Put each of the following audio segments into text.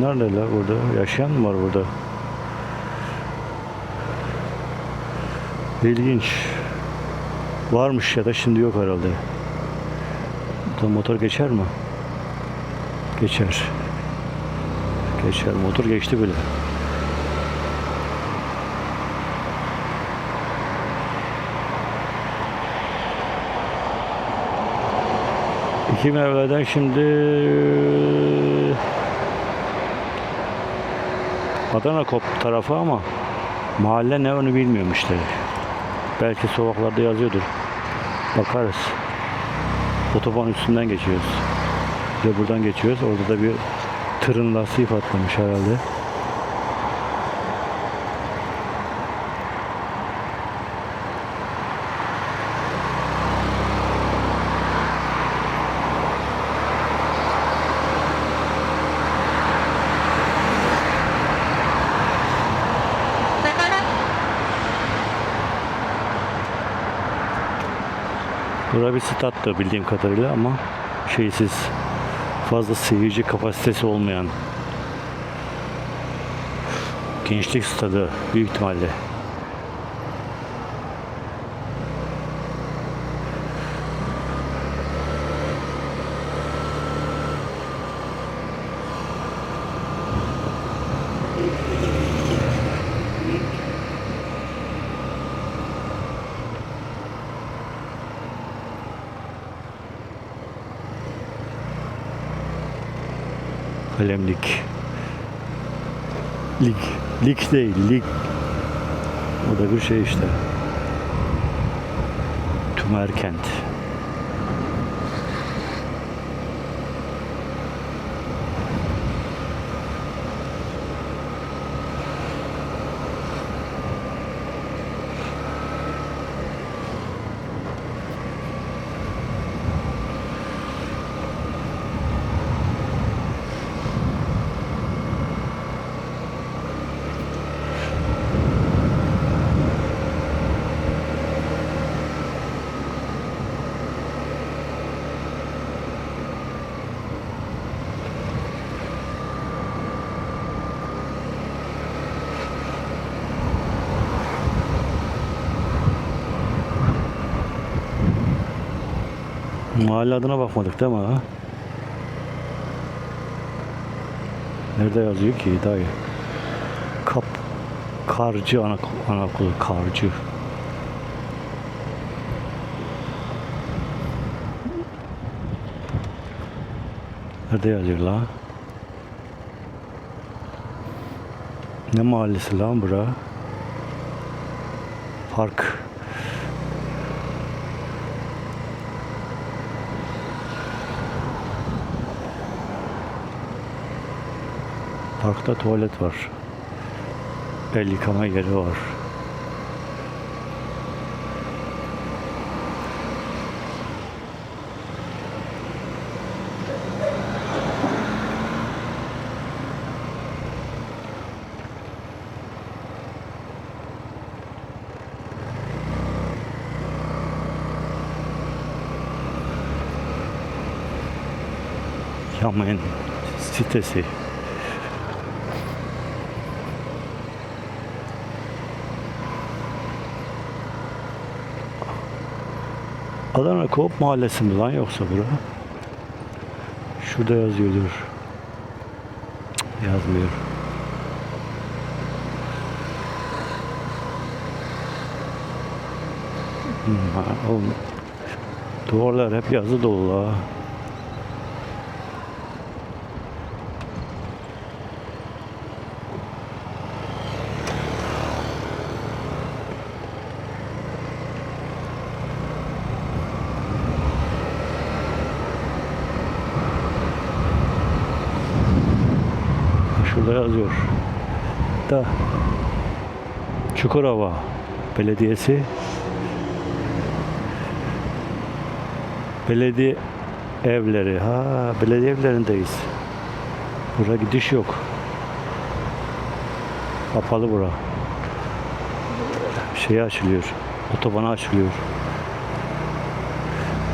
Neredeler burada? Yaşayan mı var burada? İlginç. Varmış ya da şimdi yok herhalde. Burada motor geçer mi? Geçer. Geçer. Motor geçti bile. İki mevleden şimdi Adana Kop tarafı ama mahalle ne onu bilmiyorum işte. Belki sokaklarda yazıyordur. Bakarız. Otoban üstünden geçiyoruz. De buradan geçiyoruz. Orada da bir tırın lastiği patlamış herhalde. Bura bir stattı bildiğim kadarıyla ama şeysiz fazla seyirci kapasitesi olmayan gençlik stadı büyük ihtimalle. Kalemlik. Lig. Lig değil, lig. O da bir şey işte. Tümerkent. Mahalle adına bakmadık değil mi ha? Nerede yazıyor ki dayı? Kap Karcı ana, Anakulu Karcı. Nerede yazıyor la? Ne mahallesi lan bura? Park. Parkta tuvalet var. El yıkama yeri var. Yamen sitesi. Adana Koop Mahallesi mi lan yoksa bura? Şurada yazıyordur. Yazmıyor. Hmm, ha, oğlum. Duvarlar hep yazı dolu la. Şurada yazıyor. Da Çukurova Belediyesi Belediye evleri. Ha, belediye evlerindeyiz. Buraya gidiş yok. Kapalı bura. Şeye açılıyor. Otobana açılıyor.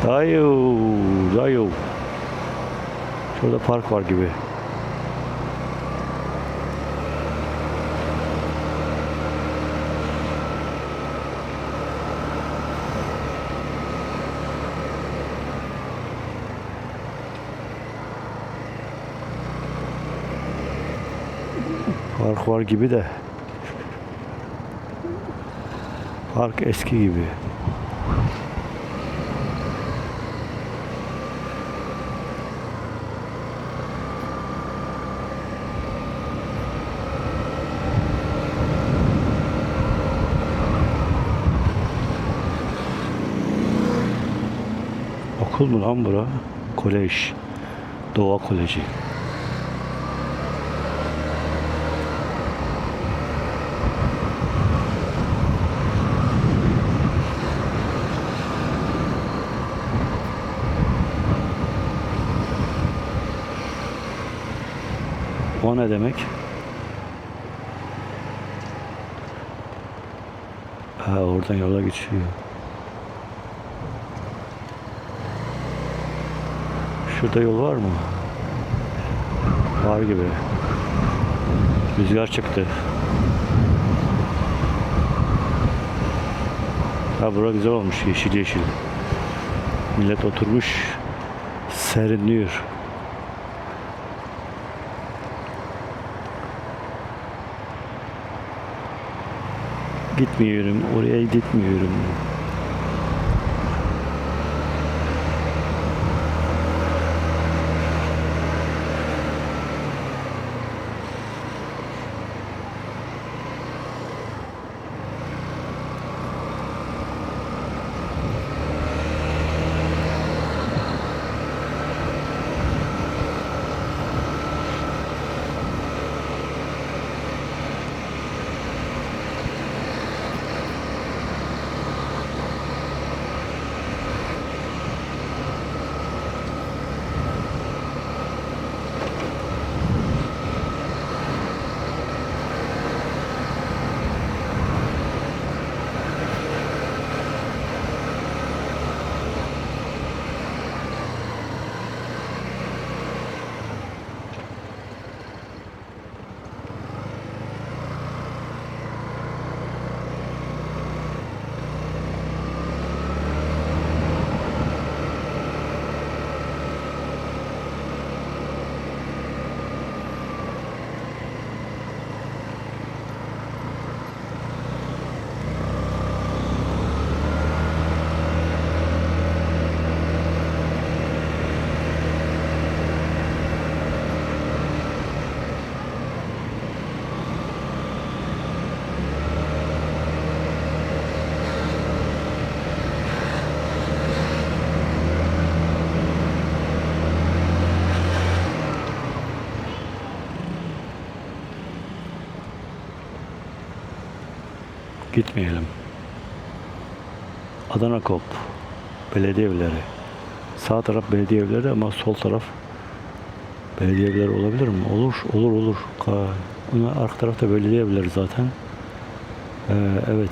Dayı, dayı. Şurada park var gibi. Park var gibi de. Park eski gibi. Okul mu lan bura? Kolej. Doğa Koleji. Ne demek? Ha oradan yola geçiyor. Şurada yol var mı? Var gibi. Rüzgar çıktı. Ha bura güzel olmuş yeşil yeşil. Millet oturmuş serinliyor. Gitmiyorum, oraya gitmiyorum. Gitmeyelim. Adana Kop. Belediye evleri. Sağ taraf belediye evleri ama sol taraf belediye evleri olabilir mi? Olur, olur, olur. Bunlar arka tarafta belediye evleri zaten. Ee, evet.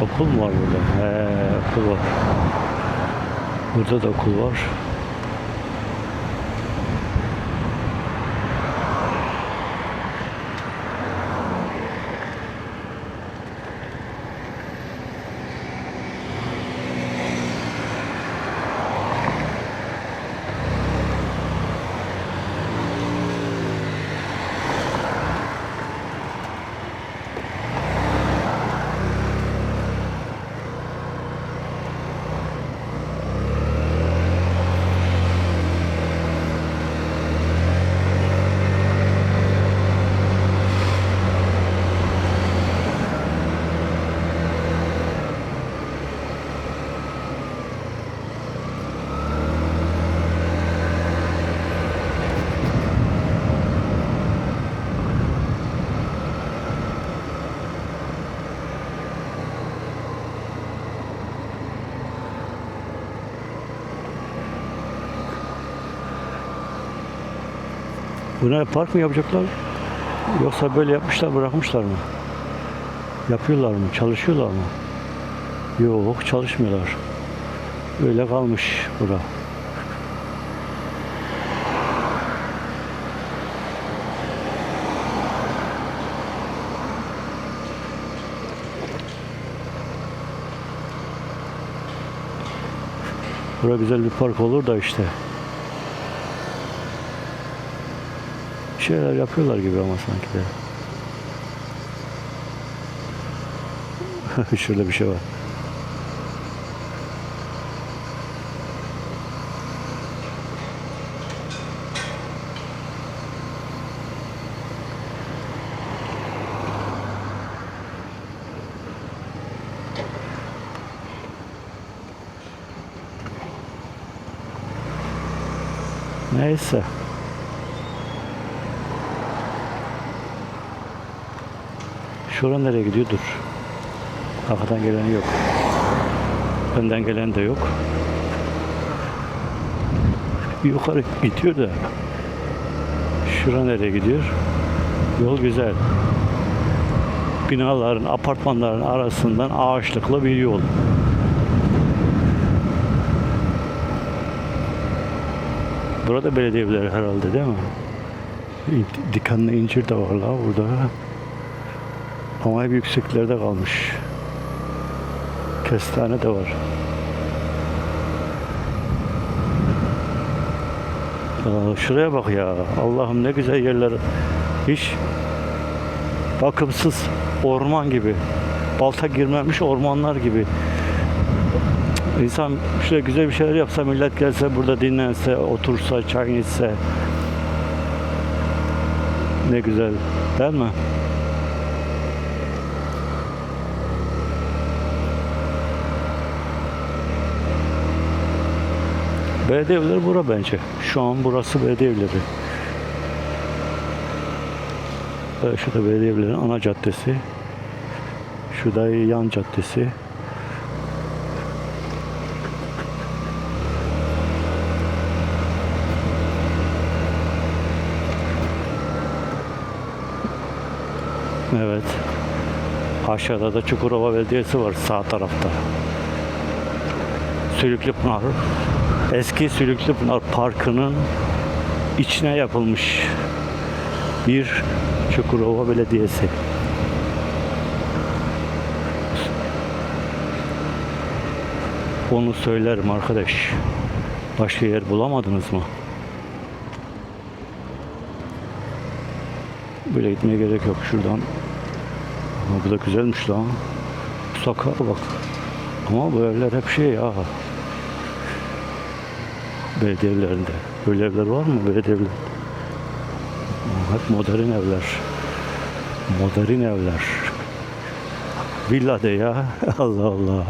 Okul mu var burada? He, okul var. Burada da okul var. Buna park mı yapacaklar? Yoksa böyle yapmışlar bırakmışlar mı? Yapıyorlar mı? Çalışıyorlar mı? Yok çalışmıyorlar. Öyle kalmış bura. Bura güzel bir park olur da işte. Şeyler yapıyorlar gibi ama sanki de. Şurada bir şey var. Şura nereye gidiyor? Dur. Arkadan gelen yok. Önden gelen de yok. Yukarı gidiyor da. Şura nereye gidiyor? Yol güzel. Binaların, apartmanların arasından ağaçlıklı bir yol. Burada belediye evleri herhalde değil mi? Dikenli incir de var la burada. Ama hep yükseklerde kalmış. Kestane de var. Aa, şuraya bak ya. Allah'ım ne güzel yerler. Hiç bakımsız orman gibi. Balta girmemiş ormanlar gibi. İnsan şöyle güzel bir şeyler yapsa, millet gelse burada dinlense, otursa, çay içse. Ne güzel, değil mi? Evleri bura bence. Şu an burası. Ee, Şurada belediye evlerinin ana caddesi. Şurada yan caddesi. Evet. Aşağıda da Çukurova Belediyesi var sağ tarafta. Sülüklüpınar. Eski Sülüklüpınar Parkı'nın içine yapılmış bir Çukurova Belediyesi. Onu söylerim arkadaş. Başka yer bulamadınız mı? Böyle gitmeye gerek yok şuradan. Ama bu da güzelmiş lan. Sokağa bak. Ama bu evler hep şey ya. Belediye evlerinde. Böyle evler var mı belediye evler? Hep modern evler. Modern evler. Villa de ya. Allah Allah.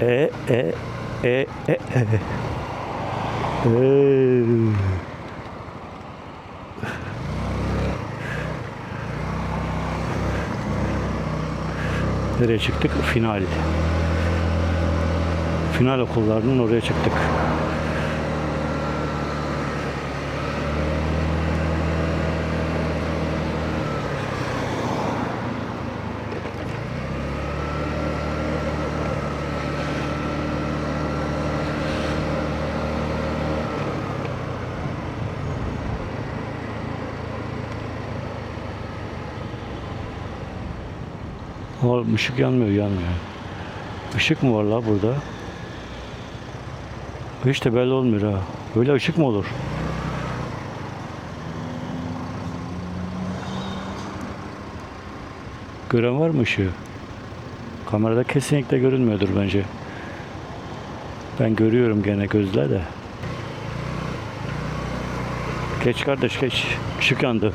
E e e e e. Ee. Nereye çıktık? Final. Final okullarının oraya çıktık. Oğlum ışık yanmıyor yanmıyor. Işık mı var la burada? Hiç de belli olmuyor ha. Böyle ışık mı olur? Gören var mı ışığı? Kamerada kesinlikle görünmüyordur bence. Ben görüyorum gene gözle de. Geç kardeş geç. Işık yandı.